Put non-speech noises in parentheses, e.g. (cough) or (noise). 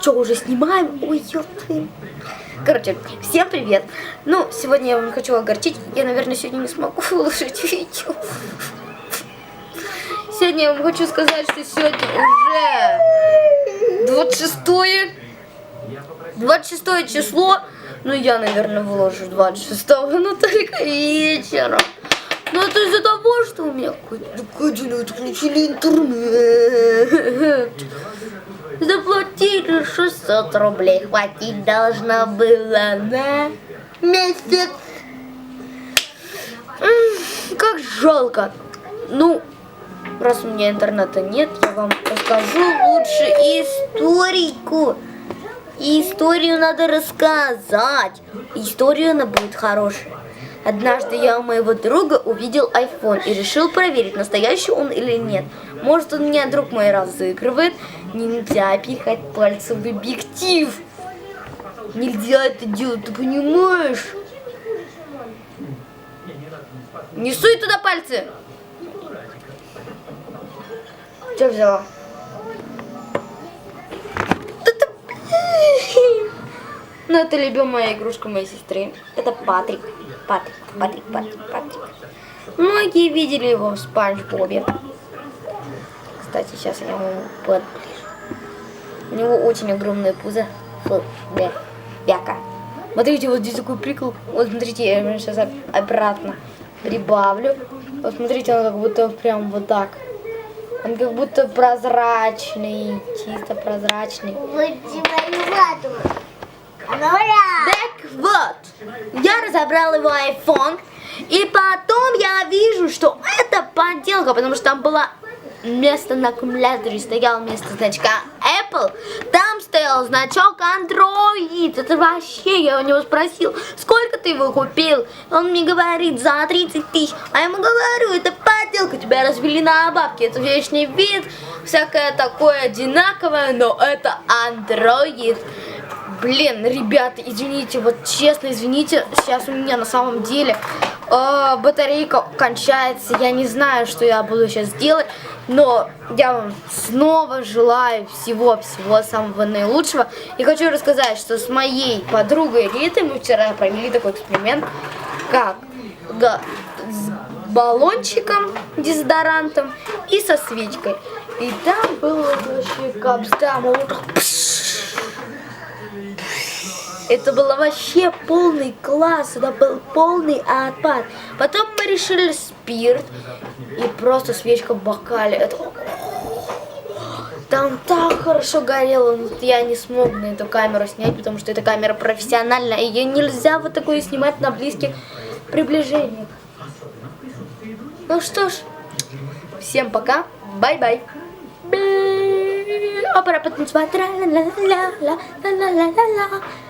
Что, уже снимаем? Ой, ёпты. Короче, всем привет. Ну, сегодня я вам хочу огорчить. Я, наверное, сегодня не смогу (laughs) выложить видео. Сегодня я вам хочу сказать, что сегодня уже 26 26 число. Ну, я, наверное, выложу 26 но только вечером. Что у меня Катина отключили интернет. Заплатили 600 рублей. Хватить должно было на месяц. Как жалко. Ну, раз у меня интернета нет, я вам расскажу лучше историйку. И историю надо рассказать. История она будет хорошая. Однажды я у моего друга увидел iPhone и решил проверить, настоящий он или нет. Может, он меня, друг мой, разыгрывает. Нельзя пихать пальцем в объектив. Нельзя это делать, ты понимаешь? Не суй туда пальцы. Что взяла? Ну, это любимая игрушка моей сестры. Это Патрик. Патрик, Патрик, Патрик, Патрик. Многие видели его в Спанч Бобе. Кстати, сейчас я ему подближу. У него очень огромное пузо. Фу, бля, бяка. Смотрите, вот здесь такой прикол. Вот смотрите, я его сейчас обратно прибавлю. Вот смотрите, он как будто прям вот так. Он как будто прозрачный, чисто прозрачный. Вот, я разобрал его iPhone, и потом я вижу, что это подделка, потому что там было вместо на аккумуляторе стоял вместо значка Apple, там стоял значок Android. Это вообще, я у него спросил, сколько ты его купил? Он мне говорит, за 30 тысяч. А я ему говорю, это подделка, тебя развели на бабки, это вечный вид, всякое такое одинаковое, но это Android. Блин, ребята, извините, вот честно, извините, сейчас у меня на самом деле э, батарейка кончается, я не знаю, что я буду сейчас делать, но я вам снова желаю всего-всего самого наилучшего. И хочу рассказать, что с моей подругой Ритой мы вчера провели такой эксперимент, как га- с баллончиком, дезодорантом и со свечкой. И там было вообще капс, там вот так это было вообще полный класс, это был полный отпад. Потом мы решили спирт и просто свечка в бокале. Это... Там так хорошо горело, но я не смог на эту камеру снять, потому что эта камера профессиональная, и ее нельзя вот такое снимать на близких приближениях. Ну что ж, всем пока, бай-бай.